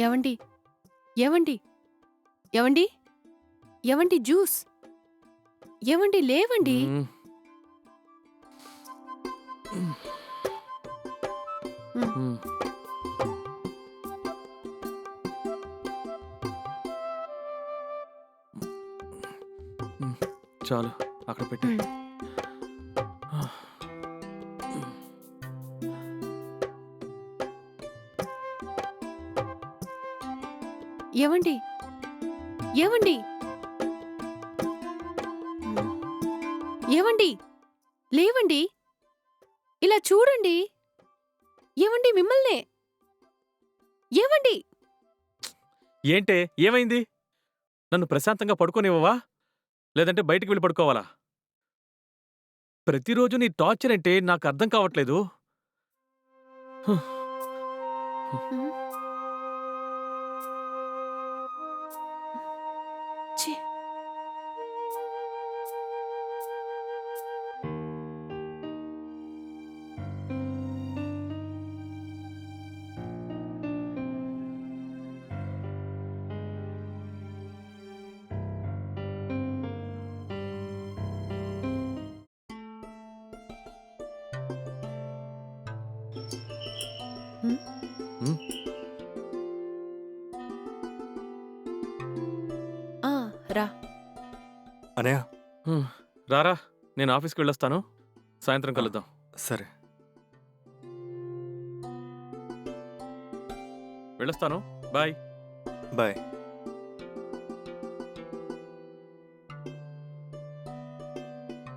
ఏవండి? ఏవండి? ఏవండి? ఏవండి జ్యూస్? ఏవండి లేవండి. చాలు అక్కడ పెట్టి. ఏవండి? ఏవండి. ఏవండి? లేవండి? ఇలా చూడండి. ఏవండి మిమ్మల్నే? ఏవండి? ఏంటే? ఏమైంది? నన్ను ప్రశాంతంగా పడుకోనివ్వవా? లేదంటే బయటికి వెళ్ళి పడుకోవాలా? ప్రతిరోజు నీ టార్చర్ అంటే నాకు అర్థం కావట్లేదు. ఆ, రా. అనయ్య. హ్మ్. రారా నేను ఆఫీస్కి వెళ్ళొస్తాను. సాయంత్రం కలుద్దాం. సరే. వెళ్ళొస్తాను. బాయ్. బాయ్.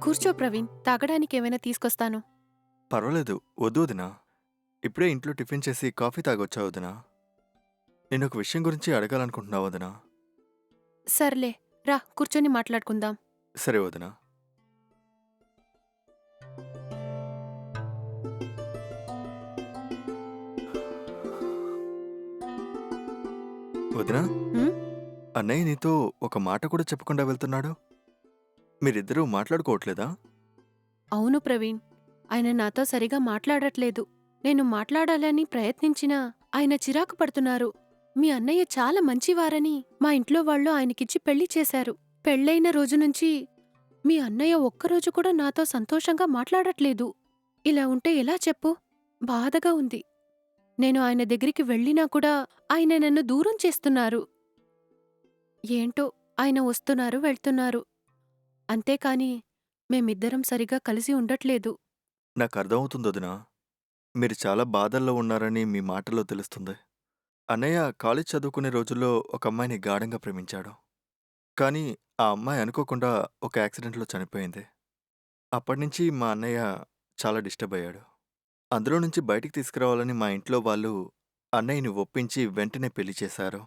కూర్చో ప్రవీణ్ తాగడానికి ఏమైనా తీసుకొస్తాను. పర్వాలేదు వద్దు వదినా. ఇప్పుడే ఇంట్లో టిఫిన్ చేసి కాఫీ తాగొచ్చా వదినా? నేను ఒక విషయం గురించి అడగాలనుకుంటున్నావు వదినా. సర్లే రా కూర్చొని మాట్లాడుకుందాం. సరే వదినా. వదినా? అన్నయ్య నీతో ఒక మాట కూడా చెప్పకుండా వెళ్తున్నాడు. మీరిద్దరూ మాట్లాడుకోవట్లేదా? అవును ప్రవీణ్ ఆయన నాతో సరిగా మాట్లాడట్లేదు. నేను మాట్లాడాలని ప్రయత్నించినా ఆయన చిరాకు పడుతున్నారు. మీ అన్నయ్య చాలా మంచివారని మా ఇంట్లో వాళ్ళు ఆయనకిచ్చి పెళ్ళి చేశారు. పెళ్ళైన రోజు నుంచి మీ అన్నయ్య ఒక్కరోజు కూడా నాతో సంతోషంగా మాట్లాడట్లేదు. ఇలా ఉంటే ఎలా చెప్పు? బాధగా ఉంది. నేను ఆయన దగ్గరికి వెళ్ళినా కూడా ఆయన నన్ను దూరం చేస్తున్నారు. ఏంటో ఆయన వస్తున్నారు వెళ్తున్నారు. అంతేకాని మేమిద్దరం సరిగా కలిసి ఉండట్లేదు. నాకు అర్థమవుతుంది మీరు చాలా బాధల్లో ఉన్నారని మీ మాటల్లో తెలుస్తుంది. అన్నయ్య కాలేజ్ చదువుకునే రోజుల్లో ఒక అమ్మాయిని గాఢంగా ప్రేమించాడు. కానీ ఆ అమ్మాయి అనుకోకుండా ఒక యాక్సిడెంట్లో చనిపోయింది. అప్పటినుంచి మా అన్నయ్య చాలా డిస్టర్బ్ అయ్యాడు. అందులో నుంచి బయటికి తీసుకురావాలని మా ఇంట్లో వాళ్ళు అన్నయ్యని ఒప్పించి వెంటనే పెళ్ళి చేశారు.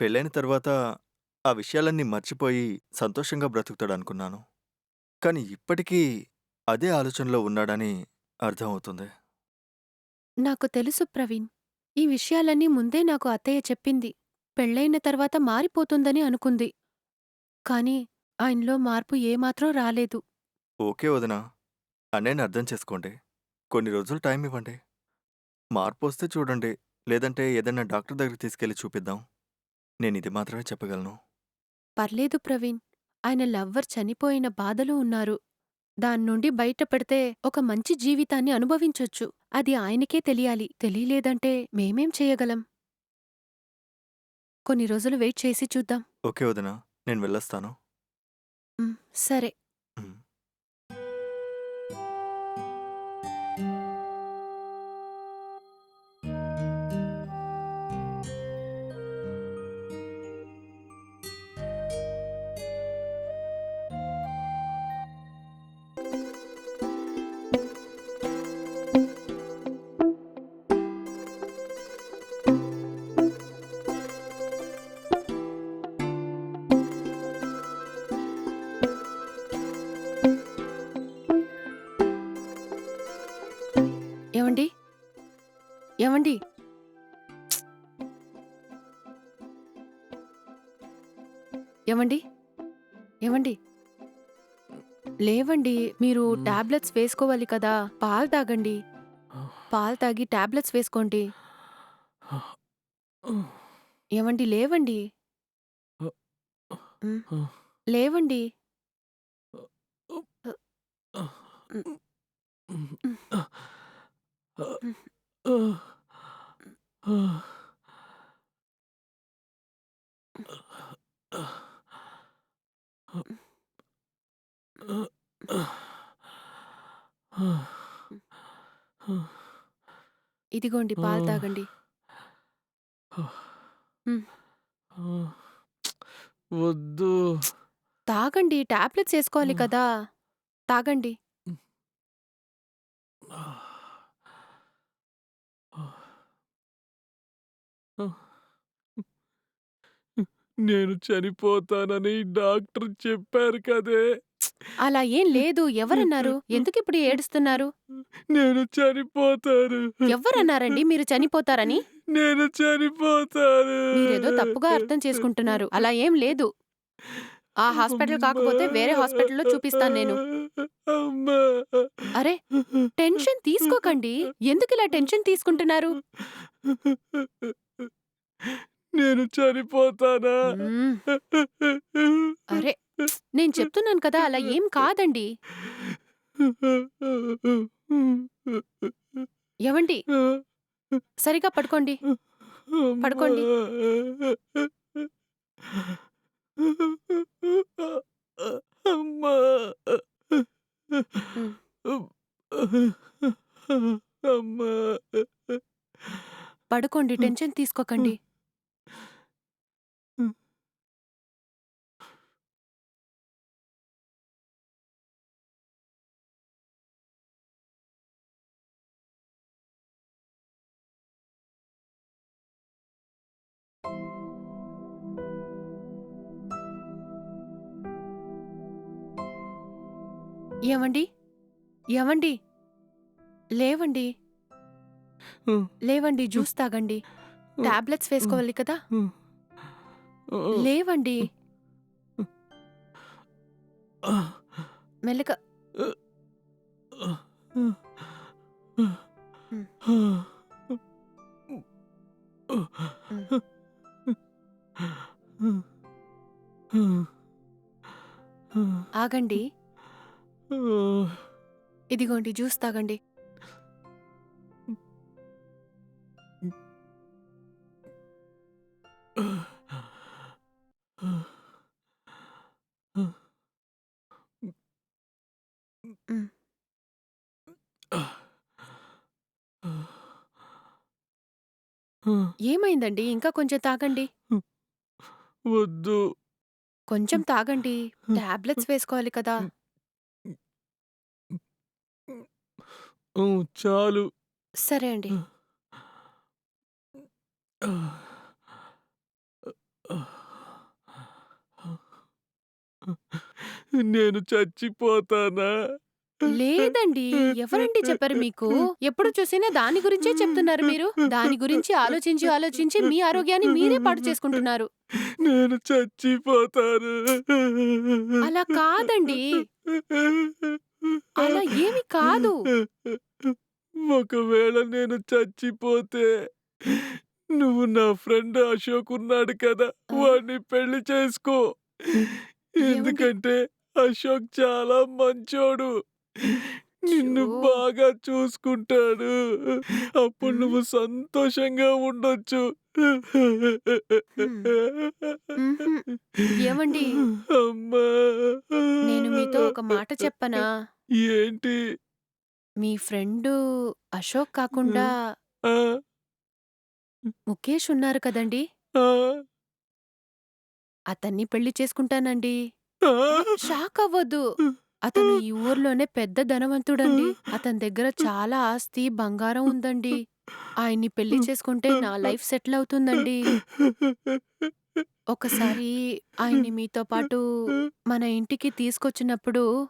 పెళ్ళైన తర్వాత ఆ విషయాలన్నీ మర్చిపోయి సంతోషంగా బ్రతుకుతాడు అనుకున్నాను. కానీ ఇప్పటికీ అదే ఆలోచనలో ఉన్నాడని అర్థమవుతుంది. నాకు తెలుసు ప్రవీణ్. ఈ విషయాలన్నీ ముందే నాకు అత్తయ్య చెప్పింది. పెళ్ళైన తర్వాత మారిపోతుందని అనుకుంది. కాని ఆయనలో మార్పు ఏమాత్రం రాలేదు. ఓకే వదినా. అన్నయ్యని అర్థం చేసుకోండి. కొన్ని రోజులు టైం ఇవ్వండి. మార్పు వస్తే చూడండి. లేదంటే ఏదైనా డాక్టర్ దగ్గరికి తీసుకెళ్ళి చూపిద్దాం. నేను ఇది మాత్రమే చెప్పగలను. పర్లేదు ప్రవీణ్. ఆయన లవ్వర్ చనిపోయిన బాధలో ఉన్నారు. దాన్నుండి బయటపడితే ఒక మంచి జీవితాన్ని అనుభవించొచ్చు. అది ఆయనకే తెలియాలి. తెలియలేదంటే మేమేం చేయగలం? కొన్ని రోజులు వెయిట్ చేసి చూద్దాం. ఓకే వదినా నేను వెళ్ళొస్తాను. సరే. ఏమండి? ఏమండి? ఏమండి? లేవండి మీరు. టాబ్లెట్స్ వేసుకోవాలి కదా పాలు తాగండి. పాలు తాగి టాబ్లెట్స్ వేసుకోండి. ఏవండి లేవండి? లేవండి? ఇదిగోండి పాలు తాగండి. వద్దు. తాగండి టాబ్లెట్స్ వేసుకోవాలి. కదా. తాగండి. నేను చనిపోతానని డాక్టర్ చెప్పారు కదే. అలా ఏం లేదు. ఎవరన్నారు? ఎందుకు ఇప్పుడు ఏడుస్తున్నారు? నేను చనిపోతాను. ఎవరన్నారండి మీరు చనిపోతారని? నేను చనిపోతాను. మీరేదో తప్పుగా అర్థం చేసుకుంటున్నారు. అలా ఏం లేదు. ఆ హాస్పిటల్ కాకపోతే వేరే హాస్పిటల్లో చూపిస్తాను నేను. అరే టెన్షన్ తీసుకోకండి. ఎందుకు ఇలా టెన్షన్ తీసుకుంటున్నారు? నేను చనిపోతానా. అరే నేను చెప్తున్నాను కదా అలా ఏం కాదండి. ఎవండి సరిగా పడుకోండి. పడుకోండి. అమ్మా. అమ్మా. పడుకోండి టెన్షన్ తీసుకోకండి. ఏవండి? ఏవండి? లేవండి. లేవండి జ్యూస్ తాగండి. టాబ్లెట్స్ వేసుకోవాలి కదా? లేవండి. మెల్లగా. ఆగండి. ఇదిగోండి జ్యూస్ తాగండి. ఏమైందండి? ఇంకా కొంచెం తాగండి. వద్దు. కొంచెం తాగండి. టాబ్లెట్స్ వేసుకోవాలి కదా. చాలు. సరే అండి. నేను చచ్చిపోతానా? లేదండి. ఎవరండి చెప్పారు మీకు? ఎప్పుడు చూసినా దాని గురించే చెప్తున్నారు మీరు. దాని గురించి ఆలోచించి ఆలోచించి మీ ఆరోగ్యాన్ని మీరే పాడు చేసుకుంటున్నారు. నేను చచ్చిపోతాను. అలా కాదండి. అలా ఏమి కాదు. ఒకవేళ నేను చచ్చిపోతే నువ్వు నా ఫ్రెండ్ అశోక్ ఉన్నాడు కదా వాడిని పెళ్ళి చేసుకో. ఎందుకంటే అశోక్ చాలా మంచోడు. నిన్ను. బాగా చూసుకుంటాడు. అప్పుడు నువ్వు సంతోషంగా ఉండొచ్చు. ఏమండి? అమ్మా! నేను మీతో ఒక మాట చెప్పనా? ఏంటి? మీ ఫ్రెండు అశోక్ కాకుండా ఆ, ముఖేష్ ఉన్నారు కదండి? ఆ, అతన్ని పెళ్ళి చేసుకుంటానండి. ఆ. షాక్ అవ్వద్దు. అతను ఈ ఊర్లోనే పెద్ద ధనవంతుడండి. అతని దగ్గర చాలా ఆస్తి బంగారం ఉందండి. ఆయన్ని పెళ్ళి చేసుకుంటే నా లైఫ్ సెటిల్ అవుతుందండి. ఒకసారి ఆయన్ని మీతో పాటు మన ఇంటికి తీసుకొచ్చినప్పుడు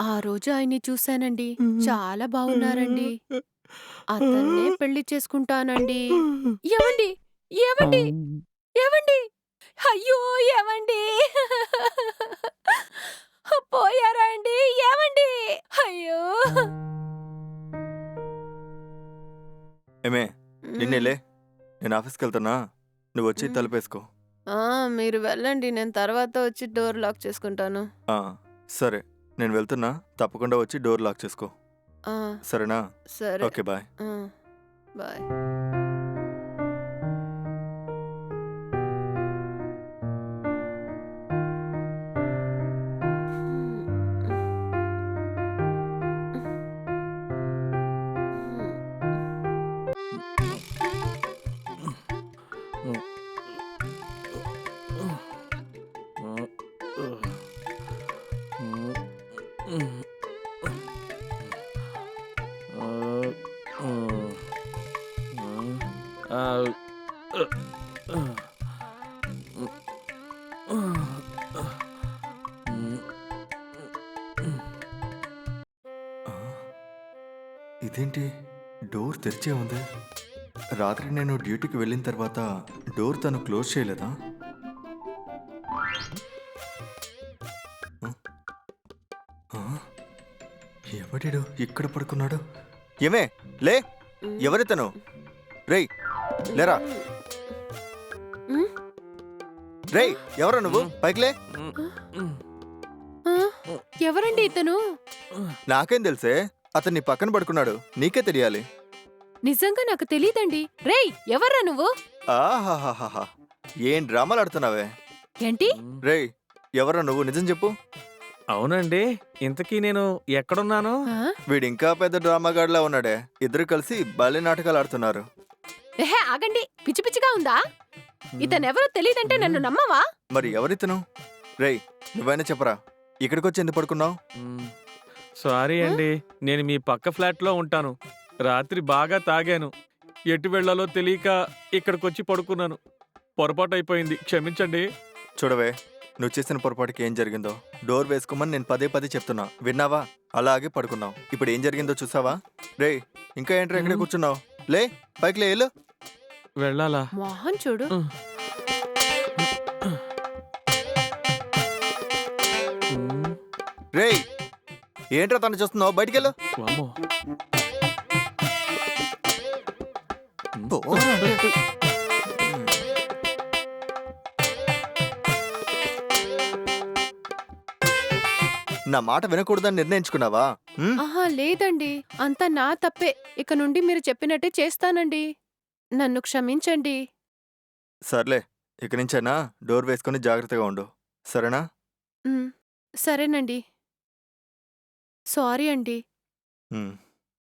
ఆ రోజు ఆయన్ని చూశానండి. చాలా బాగున్నారండి. అతన్నే పెళ్ళి చేసుకుంటానండి. ఏవండి? ఏవండి? ఏవండి? అయ్యో ఏవండి? పోయారా అండి ఏవండి అయ్యో! ఏమే నిన్నేలే నేను ఆఫీస్కి వెళ్తానా నువ్వు వచ్చి. తలుపేసుకో. ఆ, మీరు వెళ్ళండి. నేను తర్వాత వచ్చి డోర్ లాక్ చేసుకుంటాను. ఆ, సరే. నేను వెళ్తున్నా. తప్పకుండా వచ్చి డోర్ లాక్ చేసుకో. ఆ, సరేనా? సరే. Okay bye. ఆ, బాయ్. ఇదేంటి? డోర్ తెరిచే ఉంది. రాత్రి నేను డ్యూటీకి వెళ్ళిన తర్వాత డోర్ తను క్లోజ్ చేయలేదా? ఎవడిడు? ఇక్కడ పడుకున్నాడు. ఏమే లే ఎవరితను రేయ్ లేరా? రేయ్ ఎవరా నువ్వు? పైకి లే. ఆ, ఎవరండి ఇతను? నాకేం తెలుసే? అతన్ని పక్కన పడుకున్నాడు. నీకే తెలియాలి. నిజంగా నాకు తెలియదండి రేయ్ ఎవర్రా నువ్వు? ఏం డ్రామాలు ఆడుతున్నావే? ఏంటి? రేయ్ ఎవరా నువ్వు? నిజం చెప్పు. అవునండి. ఇంతకీ నేను ఎక్కడున్నాను? ఆ? వీడు ఇంకా పెద్ద డ్రామాగాడిలా ఉన్నాడే. ఇద్దరు కలిసి బాల్య నాటకాలు ఆడుతున్నారు. ఎహే ఆగండి. పిచ్చి పిచ్చిగా ఉందా? ఇతనెవరో తెలియదంటే నన్ను నమ్మవా? మరి ఎవరితను? రేయ్ నువ్వైనా చెప్పరా? ఇక్కడికి వచ్చి ఎందుకు పడుకున్నావు? మ్మ్. సారీ అండి నేను మీ పక్క ఫ్లాట్లో ఉంటాను. రాత్రి బాగా తాగాను. ఎటు వెళ్ళాలో తెలియక ఇక్కడికొచ్చి పడుకున్నాను. పొరపాటు అయిపోయింది క్షమించండి. చూడవే నువ్వు చేసిన పొరపాటుకి ఏం జరిగిందో? డోర్ వేసుకోమని నేను పదే పదే చెప్తున్నా. విన్నావా? అలాగే పడుకున్నావు. ఇప్పుడు ఏం జరిగిందో చూసావా? రేయ్ ఇంకా ఏంట్రా ఇక్కడే మ్మ్. కూర్చున్నావు? లే పైకి లే వెళ్ళు. వెళ్ళాలా? మోహన్ చూడు. రేయ్ ఏంట్రా తను చూస్తున్నావు? బయటికి వెళ్ళు వామ్మో. పోరా అంటే. నా మాట వినకూడదని నిర్ణయించుకున్నావా? ఆహా లేదండి. అంతా నా తప్పే. ఇక నుండి మీరు చెప్పినట్టే చేస్తానండి. నన్ను క్షమించండి. సర్లే. ఇక నుంచైనా డోర్ వేసుకొని జాగ్రత్తగా ఉండు. సరేనా? సరేనండి. సారీ అండి.